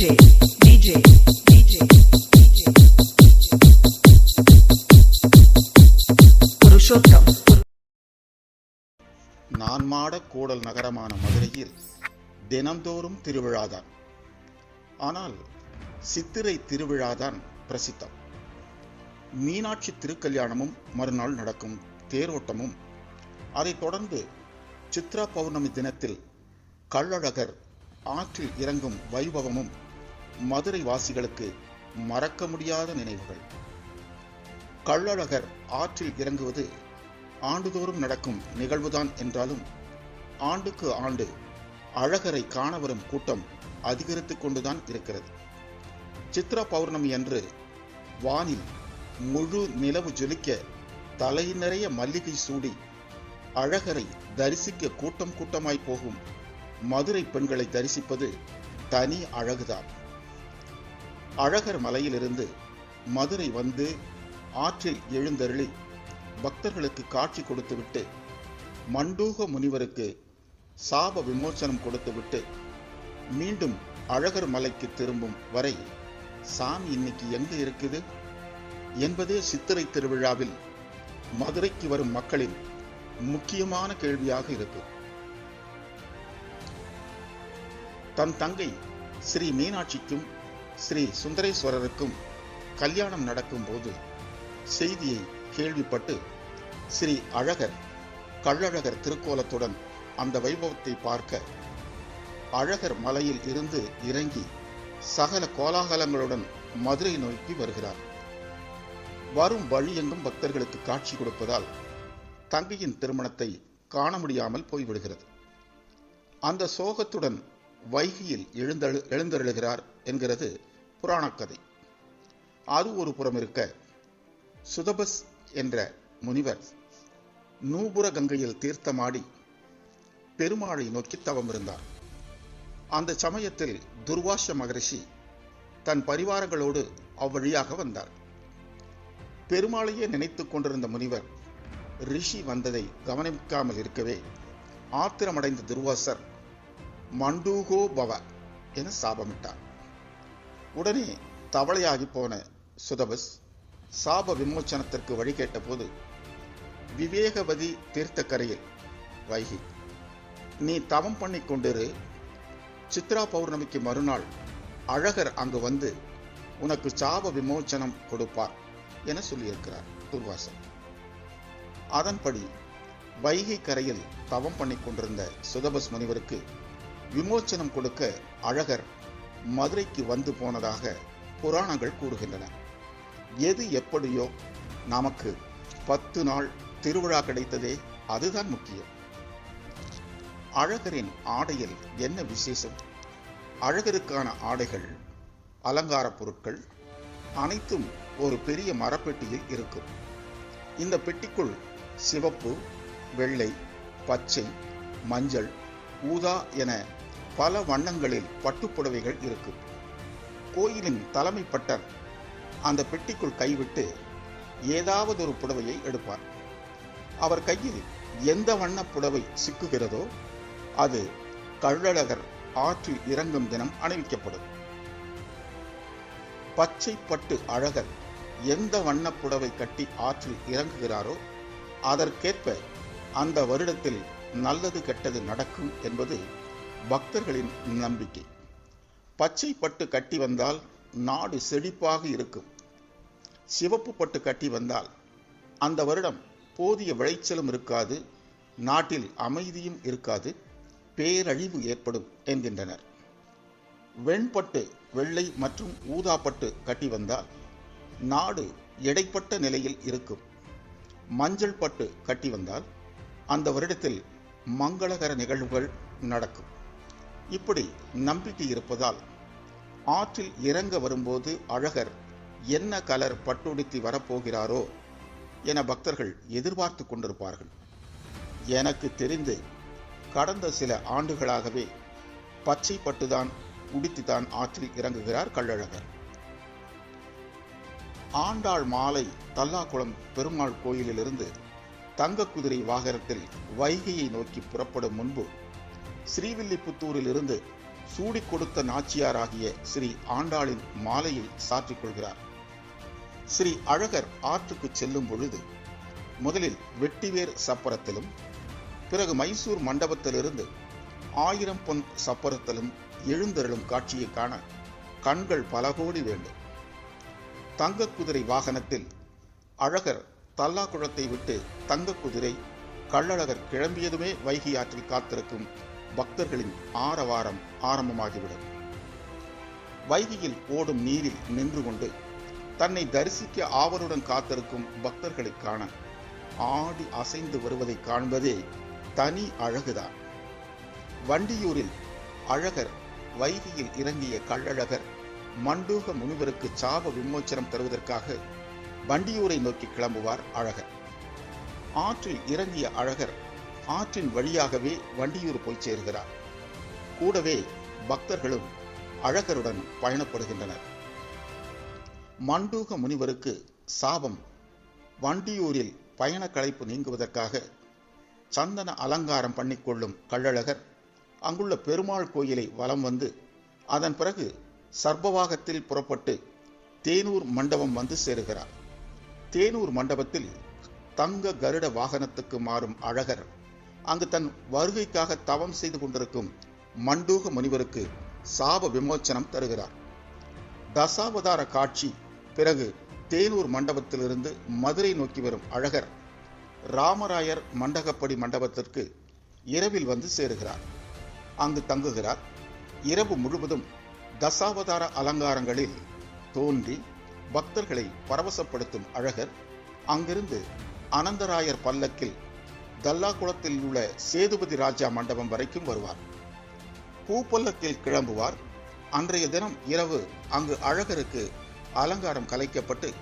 நான்மாட கூடல் நகரமான மதுரையில் தினம்தோறும் திருவிழாதான். ஆனால் சித்திரை திருவிழாதான் பிரசித்தம். மீனாட்சி திருக்கல்யாணமும் மறுநாள் நடக்கும் தேரோட்டமும். அதைத் தொடர்ந்து சித்ரா பௌர்ணமி தினத்தில் கள்ளழகர் ஆற்றில் இறங்கும் வைபவமும் மதுரை வாசிகளுக்கு மறக்க முடியாத நினைவுகள். கள்ளழகர் ஆற்றில் இறங்குவது ஆண்டுதோறும் நடக்கும் நிகழ்வுதான் என்றாலும் ஆண்டுக்கு ஆண்டு அழகரை காண வரும் கூட்டம் அதிகரித்துக் கொண்டுதான் இருக்கிறது. சித்ரா பௌர்ணமி அன்று வானில் முழு நிலவு ஜொலிக்க தலை நிறைய மல்லிகை சூடி அழகரை தரிசிக்க கூட்டம் கூட்டமாய் போகும் மதுரை பெண்களை தரிசிப்பது தனி அழகுதான். அழகர் மலையிலிருந்து மதுரை வந்து ஆற்றில் எழுந்தருளி பக்தர்களுக்கு காட்சி கொடுத்துவிட்டு மண்டூக முனிவருக்கு சாப விமோசனம் கொடுத்துவிட்டு மீண்டும் அழகர் மலைக்கு திரும்பும் வரை சாமி இன்னைக்கு எங்க இருக்குது? என்பதே சித்திரை திருவிழாவில் மதுரைக்கு வரும் மக்களின் முக்கியமான கேள்வியாக இருக்கு. தன் தங்கை ஸ்ரீ மீனாட்சிக்கும் ஸ்ரீ சுந்தரேஸ்வரருக்கும் கல்யாணம் நடக்கும்போது செய்தியை கேள்விப்பட்டு ஸ்ரீ அழகர் கள்ளழகர் திருக்கோலத்துடன் அந்த வைபவத்தை பார்க்க அழகர் மலையில் இருந்து இறங்கி சகல கோலாகலங்களுடன் மதுரை நோக்கி வருகிறார். வரும் வழியெங்கும் பக்தர்களுக்கு காட்சி கொடுப்பதால் தங்கையின் திருமணத்தை காண முடியாமல் போய்விடுகிறது. அந்த சோகத்துடன் வைகையில் எழுந்தழு எழுந்தருளுகிறார் என்கிறது புராணக்கதை. அது ஒரு புறம் இருக்க சுதபஸ் என்ற முனிவர் நூபுர கங்கையில் தீர்த்தமாடி பெருமாளை நோக்கி தவம் இருந்தார். அந்த சமயத்தில் துர்வாச மகரிஷி தன் பரிவாரங்களோடு அவ்வழியாக வந்தார். பெருமாளையே நினைத்துக் கொண்டிருந்த முனிவர் ரிஷி வந்ததை கவனிக்காமல் இருக்கவே ஆத்திரமடைந்த துர்வாசர் மண்டூகோ பவ என சாபமிட்டார். உடனே தவளையாகி போன சுதபஸ் சாப விமோச்சனத்திற்கு வழி கேட்டபோது விவேகவதி தீர்த்தக்கரையில் வைகி. நீ தவம் பண்ணி கொண்டிரு. சித்ரா பௌர்ணமிக்கு மறுநாள் அழகர் அங்கு வந்து உனக்கு சாப விமோச்சனம் கொடுப்பார் என சொல்லியிருக்கிறார் துர்வாசன் அதன்படி வைகை கரையில் தவம் பண்ணி கொண்டிருந்த சுதபஸ் முனிவருக்கு விமோச்சனம் கொடுக்க அழகர் மதுரைக்கு வந்து போனதாக புராணங்கள் கூறுகின்றன. எது எப்படியோ நமக்கு பத்து நாள் திருவிழா கிடைத்ததே அதுதான் முக்கியம். அழகரின் ஆடையில் என்ன விசேஷம்? அழகருக்கான ஆடைகள் அலங்கார பொருட்கள் அனைத்தும் ஒரு பெரிய மரப்பெட்டியில் இருக்கும். இந்த பெட்டிக்குள் சிவப்பு வெள்ளை பச்சை மஞ்சள் ஊதா என பல வண்ணங்களில் பட்டுப்புடவைகள் இருக்கும். கோயிலின் தலைமை பட்டர் அந்த பெட்டிக்குள் கைவிட்டு ஏதாவது ஒரு புடவையை எடுப்பார். அவர் கையில் எந்த வண்ண புடவை சிக்குகிறதோ அது கள்ளழகர் ஆற்றில் இறங்கும் தினம் அணிவிக்கப்படும். பச்சை பட்டு அழகர் எந்த வண்ண புடவை கட்டி ஆற்றில் இறங்குகிறாரோ அதற்கேற்ப அந்த வருடத்தில் நல்லது கெட்டது நடக்கும் என்பது பக்தர்களின் நம்பிக்கை. பச்சை பட்டு கட்டி வந்தால் நாடு செழிப்பாக இருக்கும். சிவப்பு பட்டு கட்டி வந்தால் அந்த வருடம் போதிய விளைச்சலும் இருக்காது நாட்டில் அமைதியும் இருக்காது பேரழிவு ஏற்படும் என்கின்றனர். வெண்பட்டு வெள்ளை மற்றும் ஊதாப்பட்டு கட்டி வந்தால் நாடு எடைப்பட்ட நிலையில் இருக்கும். மஞ்சள் பட்டு கட்டி வந்தால் அந்த வருடத்தில் மங்களகர நிகழ்வுகள் நடக்கும். இப்படி நம்பிக்கை இருப்பதால் ஆற்றில் இறங்க வரும்போது அழகர் என்ன கலர் பட்டுடுத்தி வரப்போகிறாரோ என பக்தர்கள் எதிர்பார்த்து கொண்டிருப்பார்கள். எனக்கு தெரிந்து கடந்த சில ஆண்டுகளாகவே பச்சை பட்டுதான் உடுத்திதான் ஆற்றில் இறங்குகிறார் கள்ளழகர். ஆண்டாள் மாலை தல்லாக்குளம் பெருமாள் கோயிலிலிருந்து தங்க குதிரை வாகனத்தில் வைகையை நோக்கி புறப்படும் முன்பு ஸ்ரீவில்லிபுத்தூரில் இருந்து சூடிக் கொடுத்த நாச்சியாராகிய ஸ்ரீ ஆண்டாளின் மாலையை சாற்றிக் கொள்கிறார். ஸ்ரீ அழகர் ஆற்றுக்கு செல்லும் பொழுது முதலில் வெட்டிவேர் சப்பரத்திலும் பிறகு மைசூர் மண்டபத்திலிருந்து ஆயிரம் பொன் சப்பரத்திலும் எழுந்தருளும் காட்சியை காண கண்கள் பல கோடி வேண்டும். தங்க குதிரை வாகனத்தில் அழகர் தல்லாக்குளத்தை விட்டு தங்க குதிரை கள்ளழகர் கிளம்பியதுமே வைகை ஆற்றில் காத்திருக்கும் பக்தர்களின் ஆரவாரம் ஆரம்பமாகிவிடும். வைகையில் ஓடும் நீரில் நின்று கொண்டு தன்னை தரிசிக்க ஆவலுடன் காத்திருக்கும் பக்தர்களை காண ஆடி அசைந்து வருவதை காண்பதே தனி அழகுதான். வண்டியூரில் அழகர் வைகையில் இறங்கிய கள்ளழகர் மண்டூக முனிவருக்கு சாப விமோச்சனம் தருவதற்காக வண்டியூரை நோக்கி கிளம்புவார் அழகர். ஆற்றில் இறங்கிய அழகர் ஆற்றின் வழியாகவே வண்டியூர் போய் சேர்கிறார். கூடவே பக்தர்களும் அழகருடன் பயணப்படுகின்றனர். மண்டூக முனிவருக்கு சாபம் வண்டியூரில் பயண களைப்பு நீங்குவதற்காக சந்தன அலங்காரம் பண்ணிக்கொள்ளும் கள்ளழகர் அங்குள்ள பெருமாள் கோயிலை வலம் வந்து அதன் பிறகு சர்பவாகத்தில் புறப்பட்டு தேனூர் மண்டபம் வந்து சேருகிறார். தேனூர் மண்டபத்தில் தங்க கருட வாகனத்துக்கு மாறும் அழகர் அங்கு தன் வருகைக்காக தவம் செய்து கொண்டிருக்கும் மண்டூக முனிவருக்கு சாப விமோச்சனம் தருகிறார். தசாவதார காட்சி பிறகு தேனூர் மண்டபத்திலிருந்து மதுரை நோக்கி வரும் அழகர் ராமராயர் மண்டகப்படி மண்டபத்திற்கு இரவில் வந்து சேருகிறார். அங்கு தங்குகிறார். இரவு முழுவதும் தசாவதார அலங்காரங்களில் தோன்றி பக்தர்களை பரவசப்படுத்தும் அழகர் அங்கிருந்து அனந்தராயர் பல்லக்கில் தல்லாகுளத்தில் உள்ள சேதுபதி ராஜா மண்டபம் வரைக்கும் வருவார். பூப்பல்லத்தில் கிளம்புவார். அன்றைய தினம் இரவு அங்கு அழகருக்கு அலங்காரம் கலைக்கப்பட்டு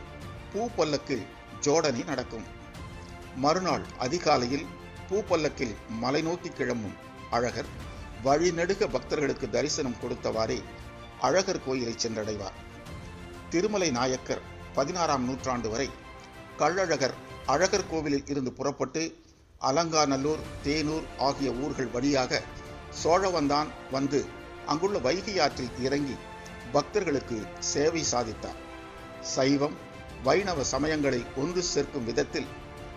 பூப்பல்லக்கில் ஜோடனை நடக்கும். மறுநாள் அதிகாலையில் பூப்பல்லக்கில் மலை நோக்கி கிளம்பும் அழகர் வழிநெடுக பக்தர்களுக்கு தரிசனம் கொடுத்தவாறே அழகர் கோயிலை சென்றடைவார். திருமலை நாயக்கர் பதினாறாம் நூற்றாண்டு வரை கள்ளழகர் அழகர் கோவிலில் இருந்து புறப்பட்டு அலங்காநல்லூர் தேனூர் ஆகிய ஊர்கள் வழியாக சோழவந்தான் வந்து அங்குள்ள வைகை ஆற்றில் இறங்கி பக்தர்களுக்கு சேவை சாதித்தார். சைவம் வைணவ சமயங்களை ஒன்று சேர்க்கும் விதத்தில்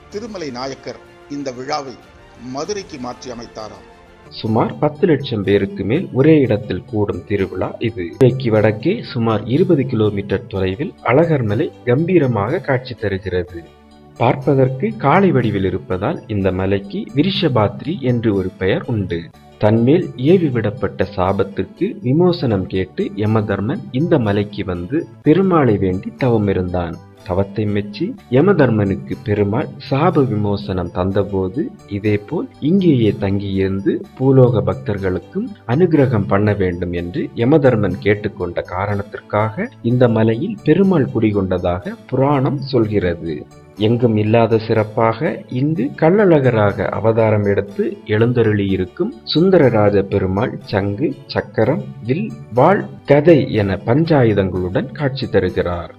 திருமலை நாயக்கர் இந்த விழாவை மதுரைக்கு மாற்றி அமைத்தாராம். சுமார் பத்து லட்சம் பேருக்கு மேல் ஒரே இடத்தில் கூடும் திருவிழா இது. மதுரைக்கு வடக்கே சுமார் இருபது கிலோமீட்டர் தொலைவில் அழகர்மலை கம்பீரமாக காட்சி தருகிறது. பார்ப்பதற்கு காளை வடிவில் இருப்பதால் இந்த மலைக்கு விரிஷபாத்ரி என்று ஒரு பெயர் உண்டு. தன்மேல் ஏவி விடப்பட்ட சாபத்துக்கு விமோசனம் கேட்டு யமதர்மன் இந்த மலைக்கு வந்து பெருமாளை வேண்டி தவமிருந்தான். தவத்தை மெச்சி யமதர்மனுக்கு பெருமாள் சாப விமோசனம் தந்தபோது இதேபோல் இங்கேயே தங்கியிருந்து பூலோக பக்தர்களுக்கும் அனுகிரகம் பண்ண வேண்டும் என்று யமதர்மன் கேட்டுக்கொண்ட காரணத்திற்காக இந்த மலையில் பெருமாள் குடிகொண்டதாக புராணம் சொல்கிறது. எங்கும் இல்லாத சிறப்பாக இங்கு கள்ளழகராக அவதாரம் எடுத்து எழுந்தருளியிருக்கும் சுந்தரராஜ பெருமாள் சங்கு சக்கரம் வில் வாழ் கதை என பஞ்சாயுதங்களுடன் காட்சி தருகிறார்.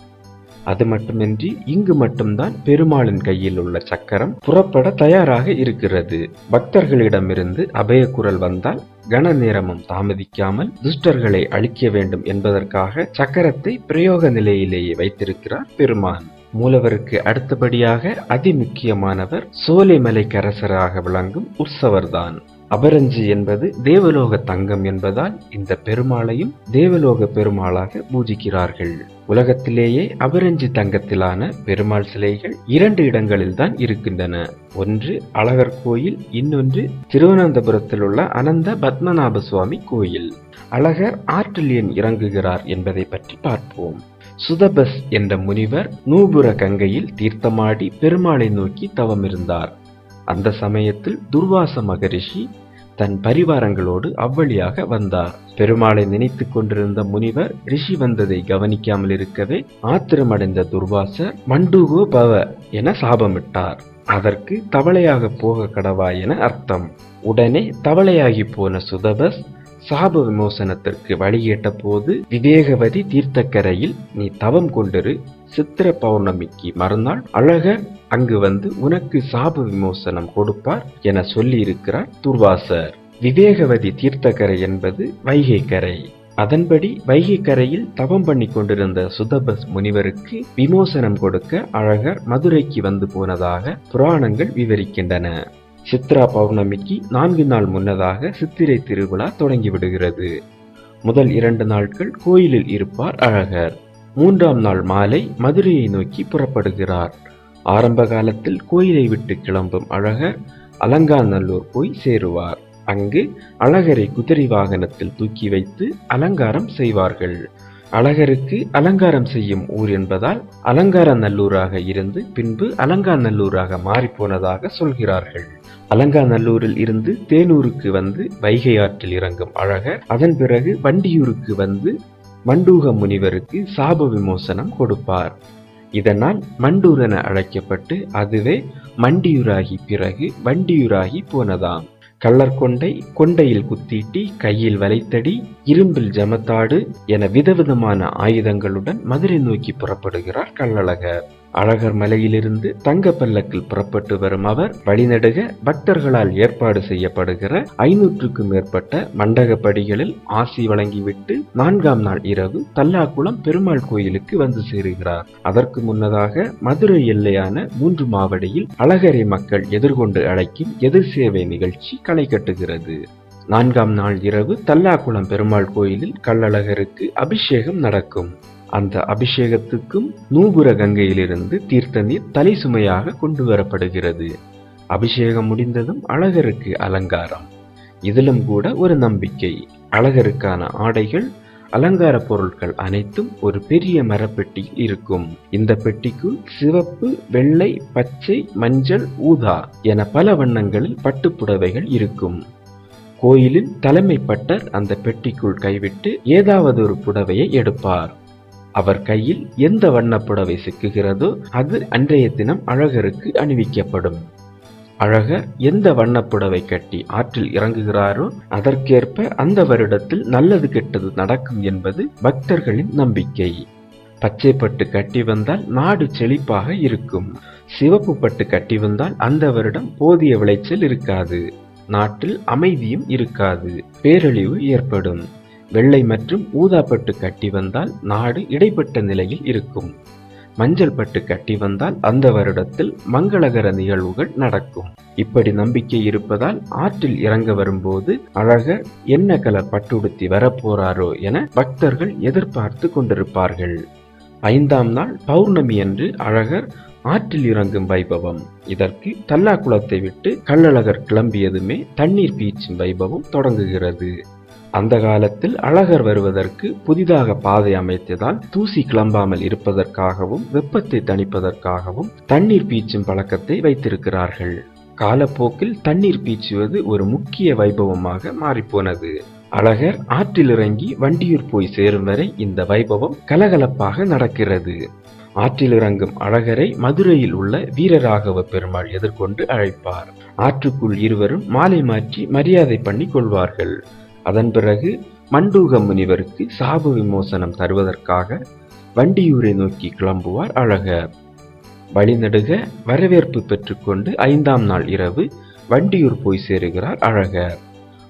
அது மட்டுமின்றி இங்கு மட்டும்தான் பெருமாளின் கையில் உள்ள சக்கரம் புறப்பட தயாராக இருக்கிறது. பக்தர்களிடமிருந்து அபயக்குரல் வந்தால் கன நேரமும் தாமதிக்காமல் துஷ்டர்களை அழிக்க வேண்டும் என்பதற்காக சக்கரத்தை பிரயோக நிலையிலேயே வைத்திருக்கிறார் பெருமான். மூலவருக்கு அடுத்தபடியாக அதிமுக்கியமானவர் சோலைமலைக்கரசராக விளங்கும் உற்சவர்தான். அபரஞ்சி என்பது தேவலோக தங்கம் என்பதால் இந்த பெருமாளையும் தேவலோக பெருமாளாக பூஜிக்கிறார்கள். உலகத்திலேயே அபரஞ்சி தங்கத்திலான பெருமாள் சிலைகள் இரண்டு இடங்களில் தான் இருக்கின்றன. ஒன்று அழகர் கோயில் இன்னொன்று திருவனந்தபுரத்தில் உள்ள அனந்த பத்மநாப சுவாமி கோயில். அழகர் ஆற்றில் ஏன் இறங்குகிறார் என்பதை பற்றி பார்ப்போம். சுதபஸ் என்ற முனிவர் நூபுர கங்கையில் தீர்த்தமாடி பெருமாளை நோக்கி தவமிருந்தார். அந்த சமயத்தில் துர்வாச மகரிஷி தன் பரிவாரங்களோடு அவ்வழியாக வந்தார். பெருமாளை நினைத்துக் கொண்டிருந்த முனிவர் ரிஷி வந்ததை கவனிக்காமல் இருக்கவே ஆத்திரமடைந்த துர்வாசர் மண்டூகோ பவ என சாபமிட்டார். அதற்கு தவளையாக போக கடவா என அர்த்தம். உடனே தவளையாகி போன சுதபஸ் சாப விமோசனத்திற்கு வழியேட்ட போது விவேகவதி தீர்த்தக்கரையில் நீ தவம் கொண்டிரு சித்திர பௌர்ணமிக்கு மறுநாள் அழக அங்கு வந்து உனக்கு சாப விமோசனம் கொடுப்பார் என சொல்லியிருக்கிறார் துர்வாசர். விவேகவதி தீர்த்தக்கரை என்பது வைகை கரை அதன்படி வைகை கரையில் தவம் பண்ணி கொண்டிருந்த சுதபஸ் முனிவருக்கு விமோசனம் கொடுக்க அழகர் மதுரைக்கு வந்து போனதாக புராணங்கள் விவரிக்கின்றன. சித்ரா பௌர்ணமிக்கு நான்கு நாள் முன்னதாக சித்திரை திருவிழா தொடங்கிவிடுகிறது. முதல் இரண்டு நாட்கள் கோயிலில் இருப்பார் அழகர். மூன்றாம் நாள் மாலை மதுரையை நோக்கி புறப்படுகிறார். ஆரம்ப காலத்தில் கோயிலை விட்டு கிளம்பும் அழகர் அலங்காநல்லூர் போய் சேருவார். அங்கு அழகரை குதிரை வாகனத்தில் தூக்கி வைத்து அலங்காரம் செய்வார்கள். அழகருக்கு அலங்காரம் செய்யும் ஊர் என்பதால் அலங்கார நல்லூராக இருந்து பின்பு அலங்காநல்லூராக மாறிப்போனதாக சொல்கிறார்கள். அலங்காநல்லூரில் இருந்து தேனூருக்கு வந்து வைகை ஆற்றில் இறங்கும் அழகர். அதன் பிறகு வண்டியூருக்கு வந்து மண்டூக முனிவருக்கு சாப விமோசனம் கொடுப்பார். இதனால் மண்டூர் என அழைக்கப்பட்டு அதுவே மண்டியூராகி பிறகு வண்டியூராகி போனதாம். கள்ளர் கொண்டை கொண்டையில் குத்தீட்டி கையில் வலைத்தடி இரும்பில் ஜமத்தாடு என விதவிதமான ஆயுதங்களுடன் மதுரை நோக்கி புறப்படுகிறார் கள்ளழகர். அழகர் மலையிலிருந்து தங்க பல்லக்கில் புறப்பட்டு வரும் அவர் வழிநடுக பக்தர்களால் ஏற்பாடு செய்யப்படுகிற ஐநூற்றுக்கும் மேற்பட்ட மண்டகப்படிகளில் ஆசி வழங்கிவிட்டு நான்காம் நாள் இரவு தல்லாக்குளம் பெருமாள் கோயிலுக்கு வந்து சேருகிறார். அதற்கு முன்னதாக மதுரை எல்லையான மூன்று மாவடியில் அழகரை மக்கள் எதிர்கொண்டு அழைக்கும் எதிர் சேவை நிகழ்ச்சி களை கட்டுகிறது. நான்காம் நாள் இரவு தல்லாக்குளம் பெருமாள் கோயிலில் கள்ளழகருக்கு அபிஷேகம் நடக்கும். அந்த அபிஷேகத்துக்கும் நூபுர கங்கையிலிருந்து தீர்த்த நீர் தலை சுமையாக கொண்டு வரப்படுகிறது. அபிஷேகம் முடிந்ததும் அழகருக்கு அலங்காரம். இதிலும் கூட ஒரு நம்பிக்கை. அழகருக்கான ஆடைகள் அலங்கார பொருட்கள் அனைத்தும் ஒரு பெரிய மரப்பெட்டியில் இருக்கும். இந்த பெட்டிக்குள் சிவப்பு வெள்ளை பச்சை மஞ்சள் ஊதா என பல வண்ணங்களில் பட்டுப்புடவைகள் இருக்கும். கோயிலின் தலைமை பட்டர் அந்த பெட்டிக்குள் கைவிட்டு ஏதாவது ஒரு புடவையை எடுப்பார். அவர் கையில் எந்த வண்ணப் புடவை சிக்குகிறதோ அது அன்றைய தினம் அழகருக்கு அணிவிக்கப்படும். அழகர் எந்த வண்ணப்புடவை கட்டி ஆற்றில் இறங்குகிறாரோ அதற்கேற்ப அந்த வருடத்தில் நல்லது கெட்டது நடக்கும் என்பது பக்தர்களின் நம்பிக்கை. பச்சை பட்டு கட்டி வந்தால் நாடு செழிப்பாக இருக்கும். சிவப்பு பட்டு கட்டி வந்தால் அந்த வருடம் போதிய விளைச்சல் இருக்காது. நாட்டில் அமைதியும் இருக்காது. பேரழிவு ஏற்படும். வெள்ளை மற்றும் ஊதாப்பட்டு கட்டி வந்தால் நாடு இடைப்பட்ட நிலையில் இருக்கும். மஞ்சள் பட்டு கட்டி வந்தால் அந்த வருடத்தில் மங்களகர நிகழ்வுகள் நடக்கும். இப்படி நம்பிக்கை இருப்பதால் ஆற்றில் இறங்க வரும்போது அழகர் என்ன கலர் பட்டுடுத்தி வரப்போறாரோ என பக்தர்கள் எதிர்பார்த்து கொண்டிருப்பார்கள். ஐந்தாம் நாள் பௌர்ணமி அன்று அழகர் ஆற்றில் இறங்கும் வைபவம். இதற்கு தல்லாக்குளத்தை விட்டு கள்ளழகர் கிளம்பியதுமே தண்ணீர் பீச்சும் வைபவம் தொடங்குகிறது. அந்த காலத்தில் அழகர் வருவதற்கு புதிதாக பாதை அமைத்ததால் தூசி கிளம்பாமல் இருப்பதற்காகவும் வெப்பத்தை தணிப்பதற்காகவும் தண்ணீர் பீச்சும் பழக்கத்தை வைத்திருக்கிறார்கள். காலப்போக்கில் தண்ணீர் பீச்சுவது ஒரு முக்கிய வைபவமாக மாறிப்போனது. அழகர் ஆற்றில் இறங்கி வண்டியூர் போய் சேரும் வரை இந்த வைபவம் கலகலப்பாக நடக்கிறது. ஆற்றில் இறங்கும் அழகரை மதுரையில் உள்ள வீரராகவ பெருமாள் எதிர்கொண்டு அழைப்பார். ஆற்றுக்குள் இருவரும் மாலை மாற்றி மரியாதை பண்ணி கொள்வார்கள். அதன் பிறகு மண்டூக முனிவருக்கு சாபு விமோசனம் தருவதற்காக வண்டியூரை நோக்கி கிளம்புவார் அழகர். வழிநடுக வரவேற்பு பெற்றுக்கொண்டு ஐந்தாம் நாள் இரவு வண்டியூர் போய் சேருகிறார் அழகர்.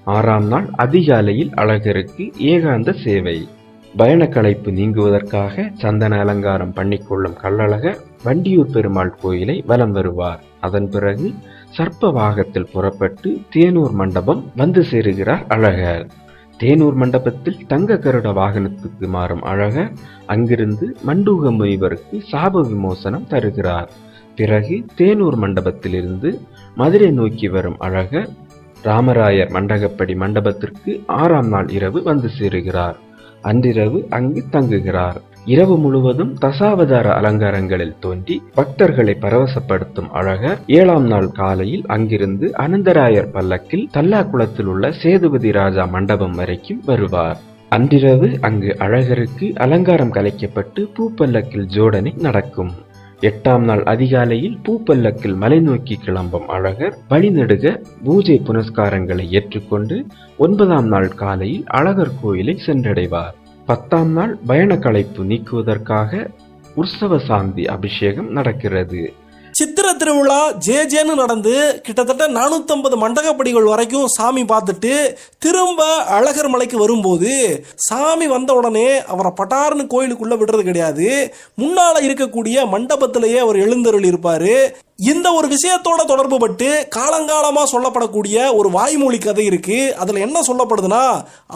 ஆறாம் நாள் அதிகாலையில் அழகருக்கு ஏகாந்த சேவை. பயணக்களைப்பு நீங்குவதற்காக சந்தன அலங்காரம் பண்ணிக்கொள்ளும் கள்ளழகர் வண்டியூர் பெருமாள் கோயிலை வலம் வருவார். அதன் பிறகு சர்ப்ப வாகத்தில் புறப்பட்டு தேனூர் மண்டபம் வந்து சேருகிறார் அழகர். தேனூர் மண்டபத்தில் தங்க கருட வாகனத்துக்கு மாறும் அழகர் அங்கிருந்து மண்டூக முனிவருக்கு சாப விமோசனம் தருகிறார். பிறகு தேனூர் மண்டபத்திலிருந்து மதுரை நோக்கி வரும் அழகர் ராமராயர் மண்டகப்படி மண்டபத்திற்கு ஆறாம் நாள் இரவு வந்து சேருகிறார். அன்றிரவு அங்கு தங்குகிறார். இரவு முழுவதும் தசாவதார அலங்காரங்களில் தோன்றி பக்தர்களை பரவசப்படுத்தும் அழகர் ஏழாம் நாள் காலையில் அங்கிருந்து அனந்தராயர் பல்லக்கில் தல்லாக்குளத்தில் உள்ள சேதுபதி ராஜா மண்டபம் வரைக்கும் வருவார். அன்றிரவு அங்கு அழகருக்கு அலங்காரம் கலைக்கப்பட்டு பூப்பல்லக்கில் ஜோடனை நடக்கும். எட்டாம் நாள் அதிகாலையில் பூப்பல்லக்கில் மலை நோக்கி கிளம்பும் அழகர் வழிநெடுக பூஜை புனஸ்காரங்களை ஏற்றுக்கொண்டு ஒன்பதாம் நாள் காலையில் அழகர் கோயிலை சென்றடைவார். பத்தாம் நாள் பயண களைப்பு நீக்குவதற்காக உற்சவ சாந்தி அபிஷேகம் நடக்கிறது. சித்திர திருவிழா ஜே ஜேன்னு நடந்து கிட்டத்தட்ட நானூத்தம்பது மண்டகப்படிகள் வரைக்கும் சாமி பார்த்துட்டு திரும்ப அழகர் மலைக்கு வரும்போது சாமி வந்த உடனே அவரை பட்டார்னு கோயிலுக்குள்ள விடுறது கிடையாது. முன்னால இருக்கக்கூடிய மண்டபத்திலேயே அவர் எழுந்தருள் இருப்பாரு இந்த ஒரு விஷயத்தோட தொடர்பு பட்டு காலங்காலமாக சொல்லப்படக்கூடிய ஒரு வாய்மொழி கதை இருக்கு. அதில் என்ன சொல்லப்படுதுன்னா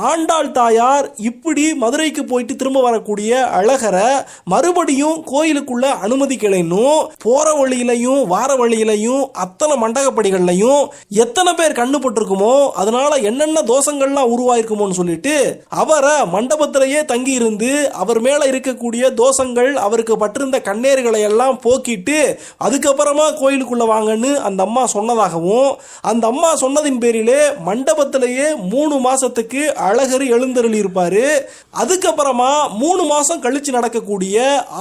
ஆண்டாள் தாயார் இப்படி மதுரைக்கு போயிட்டு திரும்ப வரக்கூடிய அழகரை மறுபடியும் கோயிலுக்குள்ள அனுமதிக்கலைன்னும் போற வழியிலையும் வார வழியிலையும் அத்தனை மண்டகப்படிகள்லையும் எத்தனை பேர் கண்ணு பட்டிருக்குமோ அதனால என்னென்ன தோஷங்கள்லாம் உருவாயிருக்குமோன்னு சொல்லிட்டு அவரை மண்டபத்திலேயே தங்கி இருந்து அவர் மேலே இருக்கக்கூடிய தோஷங்கள் அவருக்கு பட்டிருந்த கண்ணேறுகளை எல்லாம் போக்கிட்டு அதுக்கப்புறமா கோயிலுக்குள்ள வாங்கன்னு அந்த அம்மா சொன்னதாகவும் அந்த அம்மா சொன்னதின் பேரிலே மண்டபத்திலேயே மூணு மாசத்துக்கு அழகர் எழுந்தருளி இருப்பாரு. அதுக்கப்புறமா மூணு மாசம் கழிச்சு நடக்கக்கூடிய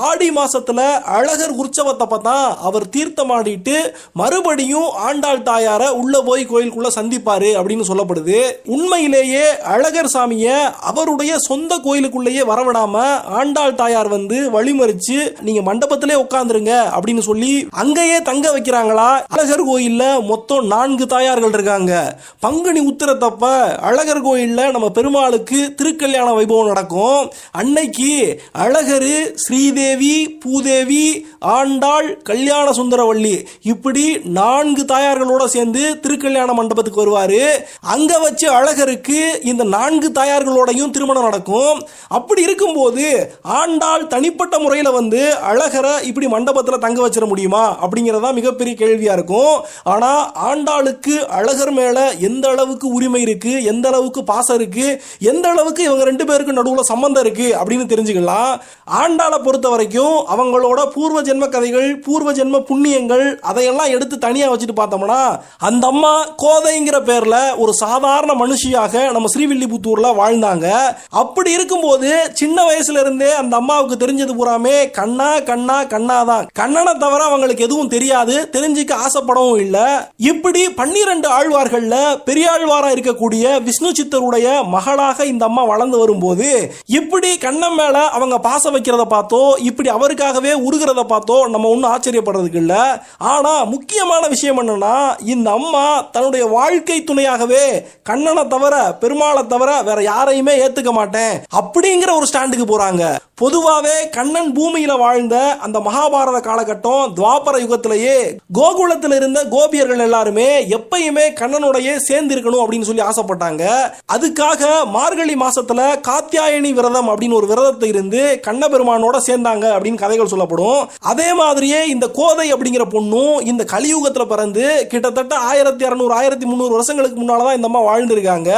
ஆடி மாசத்துல அழகர் உற்சவத்தப்ப தான் அவர் தீர்த்தமாடிட்டு மறுபடியும் ஆண்டாள் தாயாரை உள்ள போய் கோயிலுக்குள்ள சந்திப்பாரு அப்படின்னு சொல்லப்படுது. உண்மையிலேயே அழகர் சாமியை அவருடைய சொந்த கோயிலுக்குள்ளேயே வரவிடாமல் ஆண்டாள் தாயார் வந்து வழிமறிச்சு நீங்க மண்டபத்திலே உட்கார்ந்துருங்க அப்படின்னு சொல்லி அங்கேயே தங்க தங்க வைக்கிறாங்களா? அழகர் கோயில்ல மொத்தம் நான்கு தாயார்கள் இருக்காங்க. பங்குனி உத்திரத்தப்ப அழகர் கோயில்ல நம்ம பெருமாளுக்கு திருக்கல்யாண வைபவம் நடக்கும். அன்னைக்கு அழகரு ஸ்ரீதேவி பூதேவி ஆண்டாள் கல்யாண சுந்தரவள்ளி. இப்படி நான்கு தாயார்களோட சேர்ந்து திருக்கல்யாண மண்டபத்துக்கு வருவார். அங்க வச்சு அழகருக்கு இந்த நான்கு தாயார்களோடையும் திருமணம் நடக்கும். அப்படி இருக்கும்போது ஆண்டாள் தனிப்பட்ட முறையில் வந்து அழகரை இப்படி மண்டபத்தில் தங்க வச்சிட முடியுமா? அப்படிங்கிறதா மிகப்பெரிய கேள்வியாக இருக்கும். ஆனால் ஆண்டாளுக்கு அழகர் மேலே எந்த அளவுக்கு உரிமை இருக்கு? எந்த அளவுக்கு பாசம் இருக்கு? எந்த அளவுக்கு இவங்க ரெண்டு பேருக்கு நடுவில் சம்பந்தம் இருக்கு? அப்படின்னு தெரிஞ்சுக்கலாம். ஆண்டாளை பொறுத்த வரைக்கும் அவங்களோட பூர்வ ஜென்ம கதைகள் பூர்வ ஜென்ம புண்ணியங்கள் அதையெல்லாம் எடுத்து தனியா வச்சுட்டு பார்த்தோம்னா அந்த அம்மா கோதைங்கிற பேர்ல ஒரு சாதாரண மனுஷியாக நம்ம ஸ்ரீவில்லிபுத்தூர்ல வாழ்ந்தாங்க. அப்படி இருக்கும்போது சின்ன வயசுல இருந்தே அந்த அம்மாவுக்கு தெரிஞ்சது பூராமே கண்ணா கண்ணா கண்ணா தான் கண்ணனை தவிர அவங்களுக்கு எதுவும் தெரியாது தெரிஞ்சுக்க ஆசைப்படவும் இல்ல. இப்படி பன்னிரண்டு ஆழ்வார்கள்ல பெரியாழ்வாரா இருக்கக்கூடிய விஷ்ணு சித்தருடைய மகளாக இந்த அம்மா வளர்ந்து வரும்போது இப்படி கண்ணன் மேல அவங்க பாசம் வைக்கிறத பார்த்தோ இப்படி அவருக்காகவே உருகிறத பார்த்தோ நம்ம ஒன்றும் ஆச்சரியப்படுறதுக்கு இல்ல. ஆனா முக்கியமான விஷயம் என்னன்னா இந்த அம்மா தன்னுடைய வாழ்க்கை துணையாகவே கண்ணனை தவிர பெருமாளை தவிர வேற யாரையுமே ஏத்துக்க மாட்டேன் அப்படிங்கிற ஒரு ஸ்டாண்டுக்கு போறாங்க. பொதுவாவே கண்ணன் பூமியில வாழ்ந்த அந்த மகாபாரத காலகட்டம் துவாபர யுகத்திலேயே கோகுலத்தில் இருந்த கோபியர்கள் எல்லாருமே எப்பயுமே கண்ணனுடைய சேர்ந்து இருக்கணும் அப்படின்னு சொல்லி ஆசைப்பட்டாங்க. அதுக்காக மார்கழி மாசத்துல காத்தியாயனி விரதம் அப்படின்னு ஒரு விரதத்தை இருந்து கண்ணபெருமானோட சேர்ந்தாங்க அப்படின்னு கதைகள் சொல்லப்படும். அதே மாதிரியே இந்த கோதை அப்படிங்கிற பொண்ணும் இந்த கலியுகத்தில் பிறந்து கிட்டத்தட்ட ஆயிரத்தி இரநூறு ஆயிரத்தி முந்நூறு வருஷங்களுக்கு முன்னாலதான் இந்த அம்மா வாழ்ந்துருக்காங்க.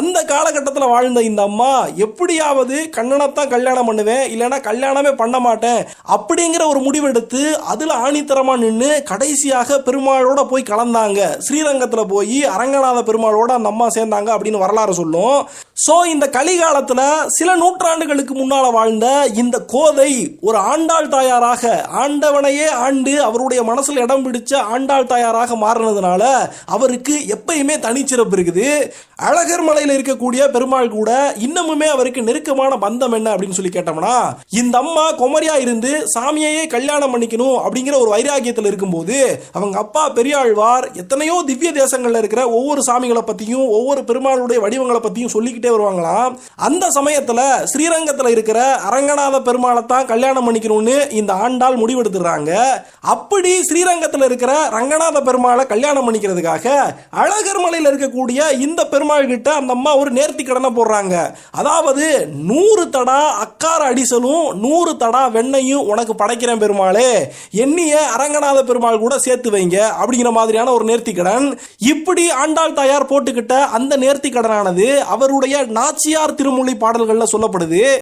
அந்த காலகட்டத்தில் வாழ்ந்த இந்த அம்மா எப்படியாவது கண்ணனைத்தான் கல்யாணம் பண்ணுவேன் இல்லைன்னா கல்யாணமே பண்ண மாட்டேன் அப்படிங்கிற ஒரு முடிவெடுத்து அதில் ஆணித்தரமாக நின்று கடைசியாக பெருமாளோட போய் கலந்தாங்க. ஸ்ரீரங்கத்தில் போய் அரங்கநாத பெருமாளோட அந்த அம்மா சேர்ந்தாங்க அப்படின்னு வரலாறு சொல்லும். ஸோ இந்த கலிகாலத்தில் சில நூற்றாண்டுகளுக்கு முன்னால் வாழ்ந்த இந்த கோதை ஒரு ஆண்டாள் தாயாராக ஆண்டவனையே ஆண்டு அவருடைய மனசில் இடம் பிடிச்ச ஆண்டாள் தாயாராக மாறினதுனால அவருக்கு எப்பயுமே தனிச்சிறப்பு இருக்குது. அழகர் மலையில் இருக்கக்கூடிய பெருமாள் கூட இன்னமுமே அவருக்கு நெருக்கமான பந்தம் என்ன அப்படின்னு சொல்லி கேட்டோம்னா இந்த அம்மா குமரியா இருந்து சாமியையே கல்யாணம் பண்ணிக்கணும் அப்படிங்கிற ஒரு வைராகியத்தில் இருக்கும்போது அவங்க அப்பா பெரியாழ்வார் எத்தனையோ திவ்ய தேசங்களில் இருக்கிற ஒவ்வொரு சாமிகளை பற்றியும் ஒவ்வொரு பெருமாளுடைய வடிவங்களை பற்றியும் சொல்லிக்கிட்டே வருவாங்களாம் அந்த சமயத்துல ஸ்ரீரங்கத்துல இருக்கிற அரங்கநாத பெருமாளை தான் கல்யாணம் பண்ணிக்கணும்னு இந்த ஆண்டாள் முடிவெடுத்துறாங்க அப்படி ஸ்ரீரங்கத்துல இருக்கிற ரங்கநாத பெருமாளை கல்யாணம் பண்ணிக்கிறதுக்காக அழகர் மலையில இருக்கக்கூடிய இந்த பெருமாள் கிட்ட அந்த அம்மா ஒரு நேர்த்தி கடனை போடுறாங்க. அதாவது நூறு தடா அக்கார அடிசலும் நூறு தடா வெண்ணையும் உனக்கு படைக்கிறேன் பெருமாளே. எண்ணிய அரங்கநாத பெருமாள் கூட சேர்த்து வைங்க அப்படிங்கிற மாதிரியான ஒரு நேர்த்தி கடன். இப்படி ஆண்டாள் தாயார் போட்டுக்கிட்ட அந்த நேர்த்தி கடனானது அவருடைய நாச்சியார் திருமொழி பாடல்கள்ல சொல்லப்படுது.